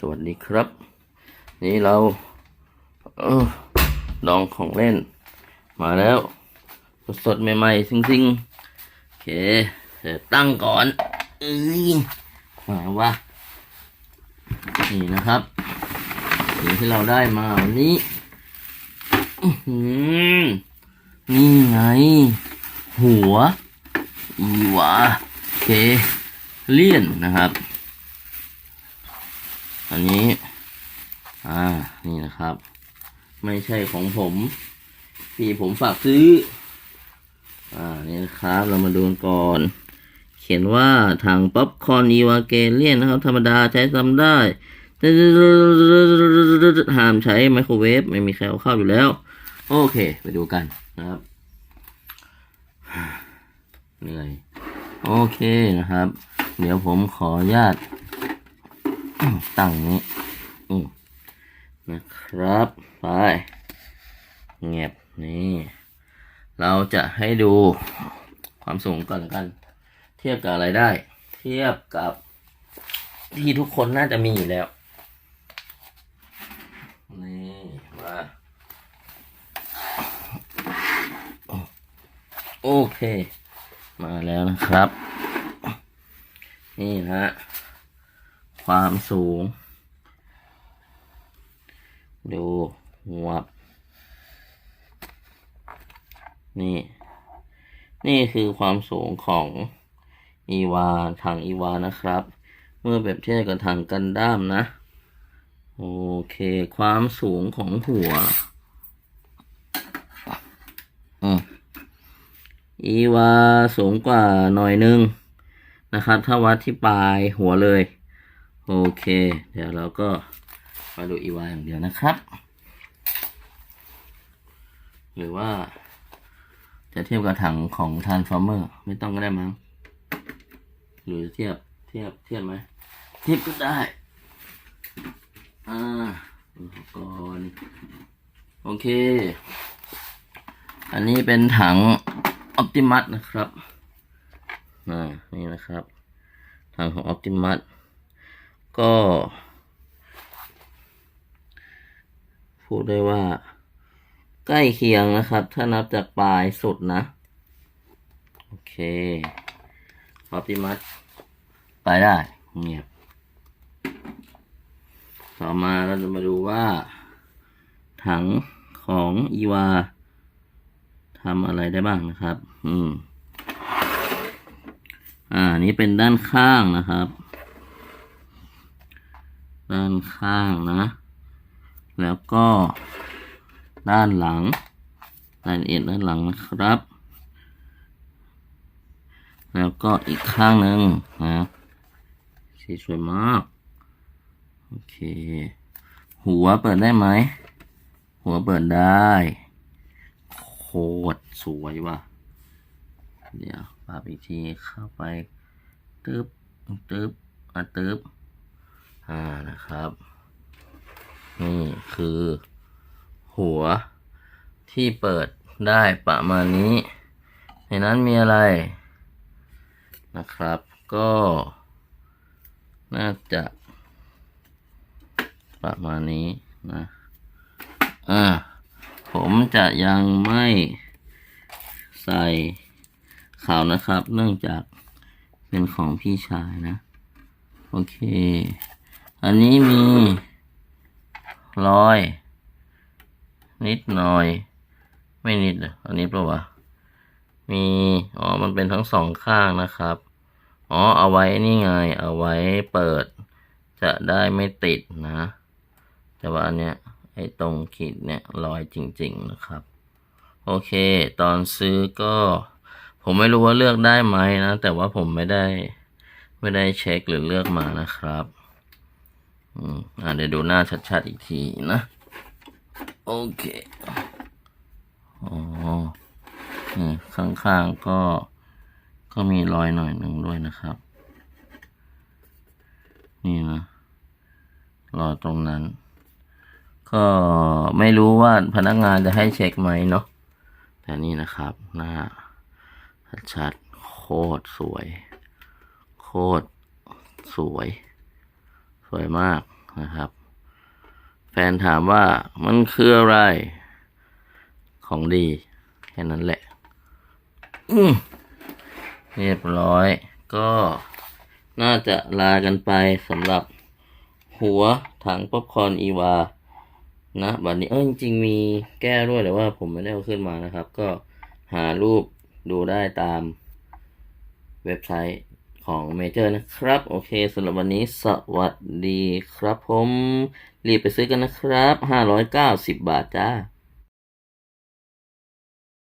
สวัสดีครับ นี่เราเออลองของเล่น มาแล้วสดๆใหม่ๆซิงๆโอเคเดี๋ยวตั้งก่อนเอ้ยมาวะนี่นะครับสิ่งที่เราได้มาวันนี้นี่ไง หัวอีวาเคเลียนนะครับ อันนี้ อ่า นี่นะครับ ไม่ใช่ของผมพี่ผมฝากซื้อ อ่า นี่นะครับ เรามาดูกันก่อน เขียนว่าถังป๊อปคอร์นอีวาเกเลียนนะครับ ธรรมดาใช้ซ้ำได้ ห้ามใช้ไมโครเวฟ ไม่มีใครเอาเข้าอยู่แล้ว โอเค ไปดูกันนะครับ เหนื่อย โอเคนะครับ เดี๋ยวผมขออนุญาต ตั้งนี้นะครับ ไป เงียบนี่ เราจะให้ดูความสูงก่อนกัน เทียบกับอะไรได้ เทียบกับที่ทุกคนน่าจะมีอยู่แล้ว นี่ มา โอเค มาแล้วนะครับ นี่นะฮะ ความสูง ดูหัวนี่ นี่คือความสูงของอีวาถังอีวานะครับ เมื่อแบบเทียบกับถังกันด้ามนะ โอเค ความสูงของหัวอืมอีวาสูงกว่าหน่อยนึงนะครับ ถ้าวัดที่ปลายหัวเลย โอเค เดี๋ยวเราก็มาดูอีวาอย่างเดียวนะครับ หรือว่าจะเทียบกับถังของ Transformer ไม่ต้องก็ได้มั้ง หรือเทียบเทียบเทียบไหม เทียบก็ได้ อ่าอุปกรณ์โอเค อันนี้เป็นถัง Optimus นะครับ อ่า นี่นะครับ ถังของ Optimus ก็ พูดได้ว่า ใกล้เคียงนะครับ ถ้านับจากปลายสุดนะ โอเค Optimus ไปได้เงียบต่อมาเราจะมาดูว่า ถังของอีวาทำอะไรได้บ้างนะครับ อืม อ่า นี้เป็นด้านข้างนะครับ ด้านข้างนะ แล้วก็ด้านหลังรายละเอียดด้านหลังนะครับ แล้วก็อีกข้างหนึ่งนะสีสวยมาก โอเค หัวเปิดได้ไหม หัวเปิดได้ โคตรสวยว่ะ เดี๋ยวปรับอีกทีเข้าไปตึ๊บตึ๊บอะตึ๊บ อ่านะครับ นี่คือ หัวที่เปิดได้ประมาณนี้ ในนั้นมีอะไรนะครับ ก็ น่าจะ ประมาณนี้นะอ่าผมจะยังไม่ใส่ข่าวนะครับ เนื่องจากเป็นของพี่ชายนะ โอเค อันนี้มีรอย นิดหน่อย ไม่นิดอันนี้เปล่าวะมีอ๋อมันเป็นทั้งสองข้างนะครับอ๋อเอาไว้นี่ไง เอาไว้เปิด จะได้ไม่ติดนะ แต่ว่าอันเนี้ยไอ้ตรงขีดเนี่ยรอยจริง ๆนะครับ โอเค ตอนซื้อก็ ผมไม่รู้ว่าเลือกได้ไหมนะ แต่ว่าผมไม่ได้ไม่ได้เช็คหรือเลือกมานะครับ อืมอ่าเดี๋ยวดูหน้าชัดๆอีกทีนะ โอเคอ๋อนี่ข้างๆก็ก็มีรอยหน่อยหนึ่งด้วยนะครับ นี่นะรอยตรงนั้น ก็ไม่รู้ว่าพนักงานจะให้เช็คไหมเนาะแต่นี่นะครับ หน้าชัดๆโคตรสวย โคตรสวย วยมากนะครับ แฟนถามว่ามันคืออะไร ของดี แค่นั้นแหละเรียบร้อย ก็น่าจะลากันไปสำหรับหัวถังป๊อปคอร์นอีวา นะบัดนี้เออจริงๆมีแก้ด้วยแต่ว่าผมไม่ได้เอาขึ้นมานะครับ ก็หารูปดูได้ตามเว็บไซต์ ของเมเจอร์นะครับ โอเคสำหรับวันนี้สวัสดีครับผม รีบไปซื้อกันนะครับ 590 บาทจ้า